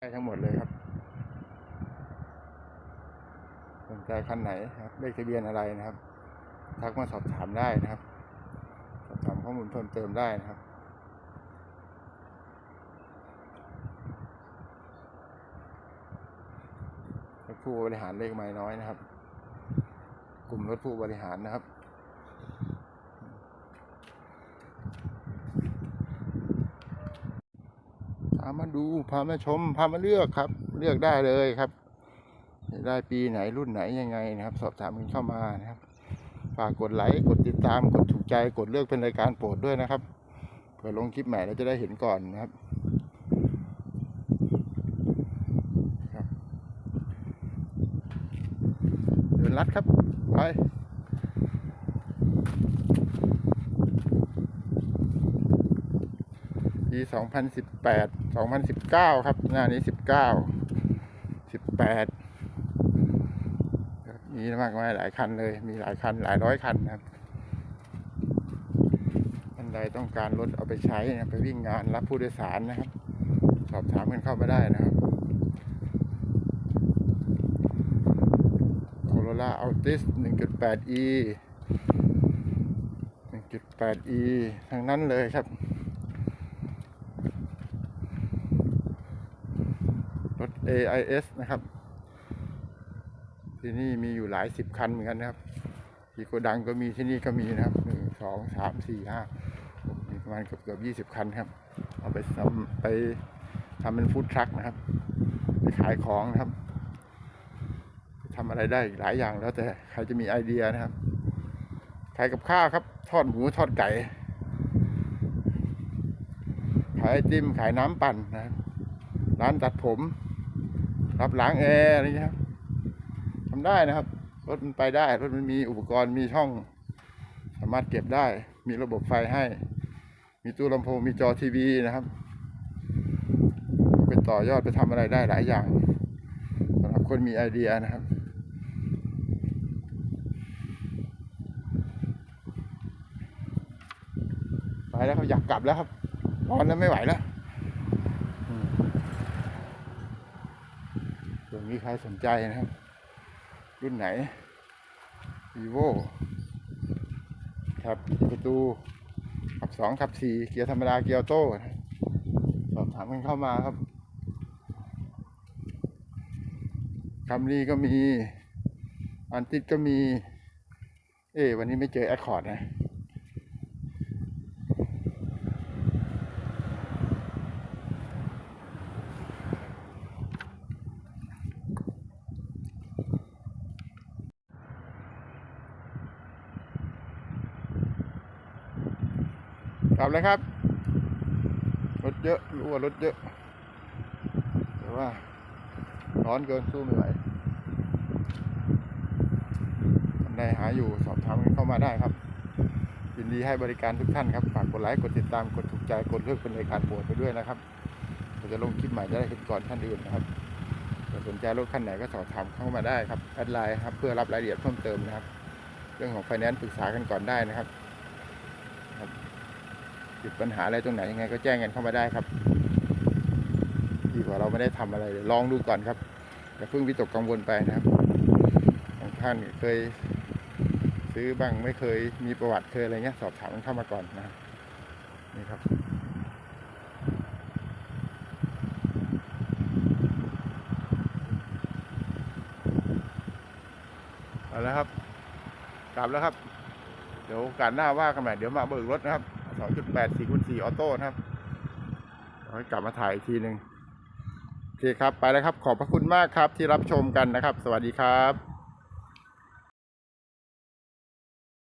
ได้ทั้งหมดเลยครับสนใจคันไหนครับเลขทะเบียนอะไรนะครับ ทักมาสอบถามได้นะครับ สอบถามข้อมูลเพิ่มเติมได้นะครับรถผู้บริหารเลขไม้น้อยนะครับ กลุ่มรถผู้บริหารนะครับามาดูพามาชมพามาเลือกครับ เลือกได้เลยครับได้ปีไหนรุ่นไหนยังไงนะครับ สอบถามกันเข้ามานะครับฝากกดไลค์กดติดตามกดถูกใจกดเลือกเป็นรายการโปรดด้วยนะครับเผื่อลงคลิปใหม่เราจะได้เห็นก่อนนะครับเดินลัดครับไป ปีสองพันสิบแปดสองพันสิบเก้าครับ หน้านี้สิบเก้าสิบแปดมีมากมายหลายคันเลย มีหลายคันหลายร้อยคันนะครับท่านใดต้องการรถเอาไปใช้นะไปวิ่งงานรับผู้โดยสารนะครับ สอบถามกันเข้ามาได้นะครับ Corolla Altis 1.8e 1.8e ทั้งนั้นเลยครับ รถ AIS นะครับ ที่นี่มีอยู่หลายสิบคันเหมือนกันนะครับ ที่โกดังก็มีที่นี่ก็มีนะครับหนึ่งสองสามสี่ห้ามีประมาณเกือบเกือบยี่สิบคันครับ เอาไปทำไปทำเป็นฟู้ดทรัคนะครับ ไปขายของนะครับทำอะไรได้หลายอย่างแล้วแต่ใครจะมีไอเดียนะครับขายกับข้าวครับ ทอดหมูทอดไก่ ขายไอติมขายน้ำปั่นนะร้านตัดผม รับล้างแอร์อะไรเงี้ยครับทำได้นะครับ รถมันไปได้ รถมันมีอุปกรณ์มีช่อง สามารถเก็บได้ มีระบบไฟให้ มีตู้ลำโพงมีจอทีวีนะครับไปต่อยอดไปทำอะไรได้หลายอย่างสำหรับคนมีไอเดียนะครับไปแล้วครับอยากกลับแล้วครับร้อนแล้วไม่ไหวแล้วอืม ส่วนนี้ใครสนใจนะครับ รุ่นไหน vivo ครับประตูขับสองขับสี่เกียร์ธรรมดาเกียร์ออโต้สอบถามกันเข้ามาครับคัมรีก็มีอันติดก็มี เอ้วันนี้ไม่เจอแอคคอร์ดนะ กลับเลยครับ รถเยอะรู้ว่ารถเยอะ แต่ว่าร้อนเกินสู้ไม่ไหวท่านใดหาอยู่สอบถามกันเข้ามาได้ครับ ยินดีให้บริการทุกท่านครับ ฝากกดไลค์ กดติดตาม กดถูกใจ กดเลือกเป็นรายการโปรดไปด้วยนะครับเราจะลงคลิปใหม่จะได้เห็นก่อนท่านอื่นนะครับสนใจรถคันไหนก็สอบถามเข้ามาได้ครับ แอดไลน์ครับ เพื่อรับรายละเอียดเพิ่มเติมนะครับ เรื่องของไฟแนนซ์ปรึกษากันก่อนได้นะครับ ติดปัญหาอะไรตรงไหนยังไงก็แจ้งกันเข้ามาได้ครับดีกว่าเราไม่ได้ทำอะไรเลยลองดูก่อนครับอย่าเพิ่งวิตกกังวลไปนะครับบางท่านเคยซื้อบ้างไม่เคยมีประวัติเคยอะไรเงี้ยสอบถามเข้ามาก่อนนะครับนี่ครับเอาแล้วครับกลับแล้วครับ เดี๋ยวโอกาสหน้าว่ากันใหม่เดี๋ยวมาเบิกรถนะครับ 2.8 4คูณ4ออโต้นะครับเดี๋ยวให้กลับมาถ่ายอีกทีหนึ่งโอเคครับ ไปแล้วครับ ขอบพระคุณมากครับที่รับชมกันนะครับ สวัสดีครับ